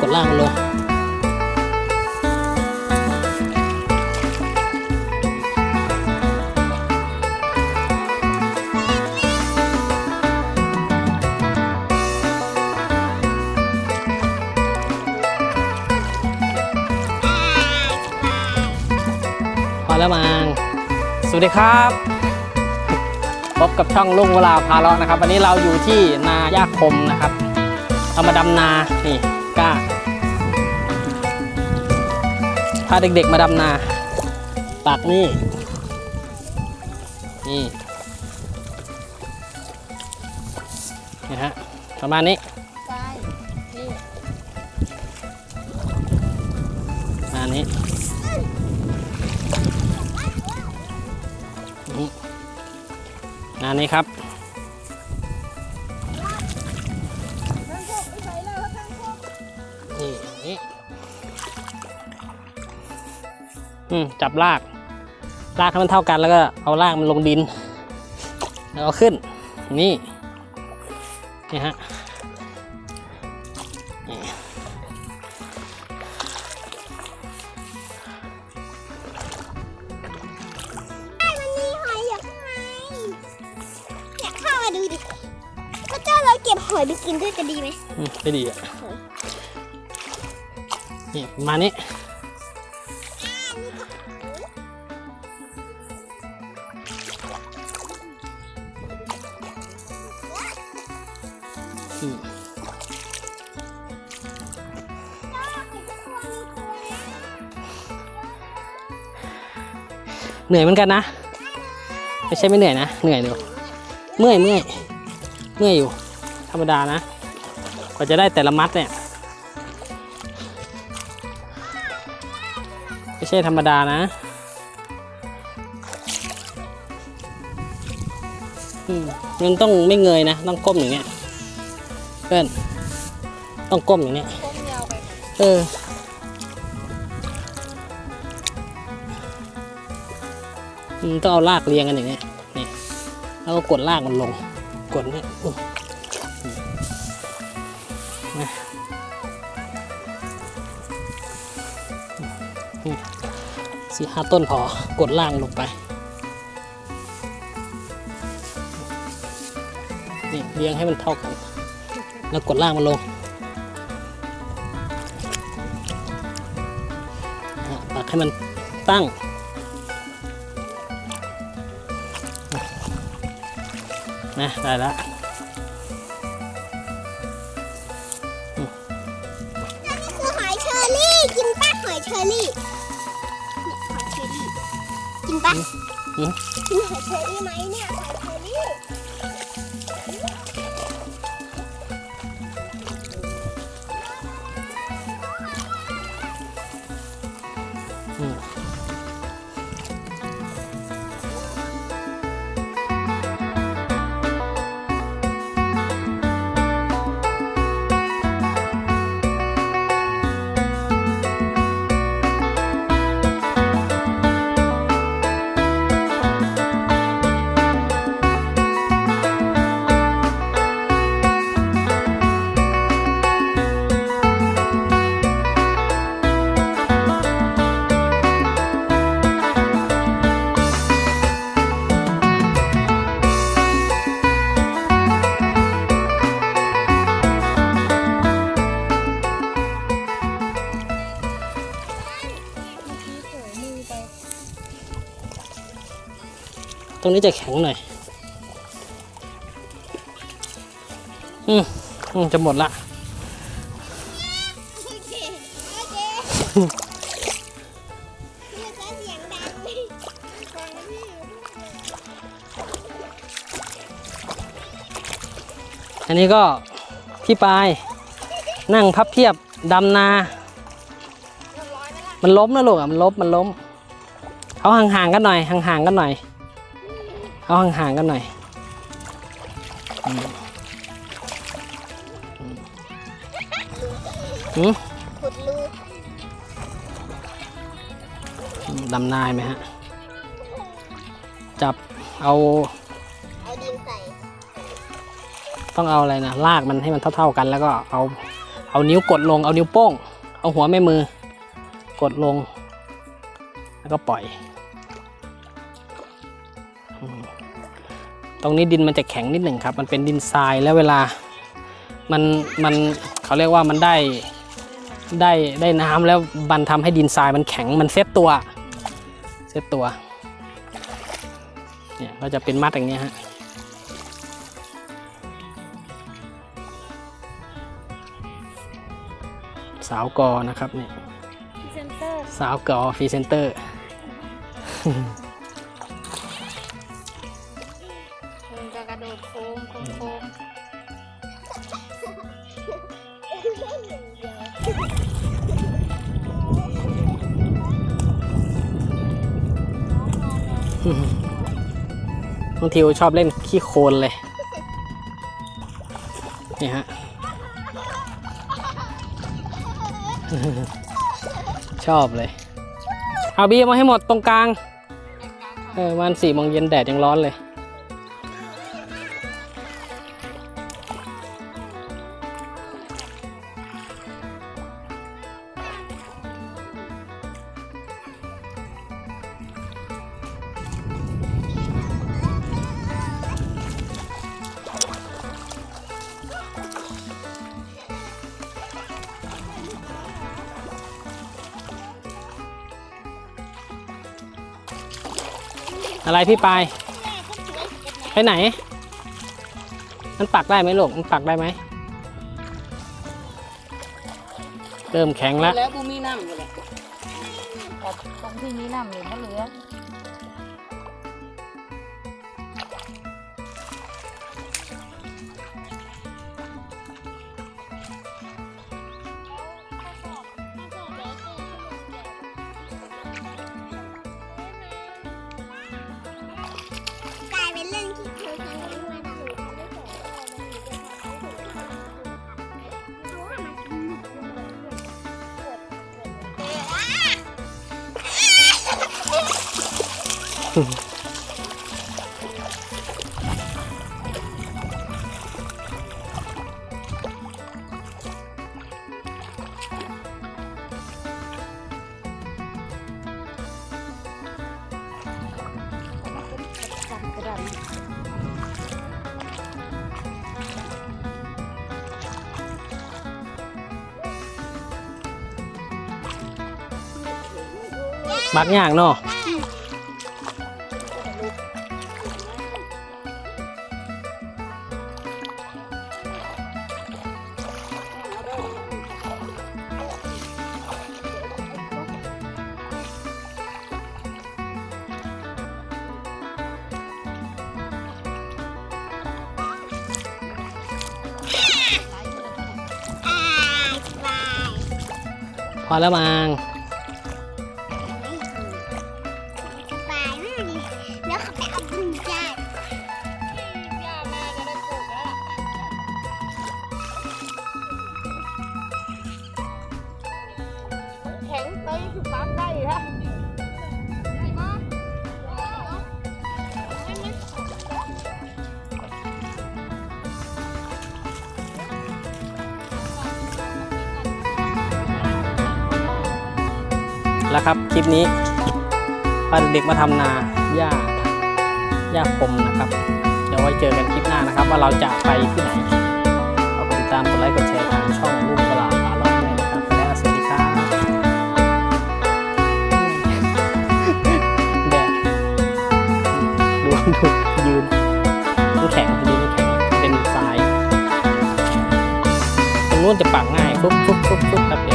กดล่างลงพอแล้วมังสวัสดีครับพบกับช่องลุงเวลาพาเลาะนะครับ วันนี้เราอยู่ที่นาย่าคมนะครับเรามาดำนา นี่ ก้า พาเด็กๆมาดำนาตักนี่ นี่ นะฮะ ประมาณนี้ประมาณนี้นี่งานนี้ครับ อืมจับลากลากให้มันเท่ากันแล้วก็เอาลากมันลงดิน แล้วเอาขึ้น นี่นี่ฮะนี่มันมีหอยอยู่ข้างในอยากเข้ามาดูดิพระเจ้าเราเก็บหอยไปกินด้วยจะดีไหมอืมไม่ดีอะนี่ประมาณนี้ เหนื่อยเหมือนกันนะ ไม่ใช่ไม่เหนื่อยนะ เหนื่อยอยู่เมื่อยเมื่อยเมื่อยอยู่ ธรรมดานะกว่าจะได้แต่ละมัดเนี่ยไม่ใช่ธรรมดานะมันต้องไม่เงยนะ ต้องก้มอย่างเงี้ยเพื่อนต้องก้มอย่างเนี้ยเออ อืมต้องเอาลากเรียงกันอย่างเงี้ยนี่แล้วก็กดลากมันลง กดนี่สี่ห้าต้นพอกดล่างลงไป นี่เรียงให้มันเท่ากัน แล้วกดล่างมันลงอะตักให้มันตั้ง นะได้แล้วคือหอยเชอรี่ กินปะหอยเชอรี่เนี่ยหอยเชอรี่ กินปะอืมกินหอยเชอรี่ไหมเนี่ยหอยเชอรี่ ตรงนี้จะแข็งหน่อย อืมอืมจะหมดละอันนี้ก็พี่ปายนั่งพับเพียบดำนา มันล้มนะลูกอะมันล้มมันล้ม เอาห่างๆกันหน่อยห่างๆกันหน่อย เอาห่างๆกันหน่อยอืมอืมขุดรูดำนาเห็นไหมฮะ จับเอา เอาดินใส่ ต้องเอาอะไรนะลากมันให้มันเท่าๆกัน แล้วก็เอาเอานิ้วกดลงเอานิ้วโป้ง เอาหัวแม่มือกดลง แล้วก็ปล่อย ตรงนี้ดินมันจะแข็งนิดหนึ่งครับ มันเป็นดินทรายแล้วเวลามันมันเขาเรียกว่ามันได้ได้ได้น้ำแล้วมันทำให้ดินทรายมันแข็งมันเซตตัวเซตตัวเนี่ยก็จะเป็นมัดอย่างเงี้ยฮะสาวกอนะครับเนี่ยเซนเตอร์สาวกอฟรีเซนเตอร์ โค้งโค้งโค้งบาชอบเล่นขี้โคลนเลย นี่ฮะ ชอบเลย เอาบีมาให้หมดตรงกลาง เออวันสี่โมงเย็นแดดยังร้อนเลย อะไรพี่ปายไปไหน มันปักได้ไหมลูกมันปักได้ไหมเริ่มแข็งแล้วแล้วบูมีน้ำอยู่แหละแต่ตรงที่มีน้ำเหลือก็เหลือ จับก พอแล้วมังสบายมากเลยแล้วเขาไปเอาบุญได้ย่าแม่จะได้ปลูกแล้วแข็งไปคือปั๊บได้ฮะ แล้วครับ คลิปนี้พาเด็กมาทำนาหญ้าหญ้าคมนะครับ เดี๋ยวไว้เจอกันคลิปหน้านะครับ ว่าเราจะไปที่ไหนเอาไปติดตามกดไลค์กดแชร์ทางช่องลูกกลาพาเลาะด้วยนะครับและสวัสดีครับแดดดูดูยืนน้ำแข็งยืนน้ำแข็งเป็นทรายตรงนู้นจะปักง่ายฟุ๊บฟุ๊บฟุ๊บฟุ๊บครับ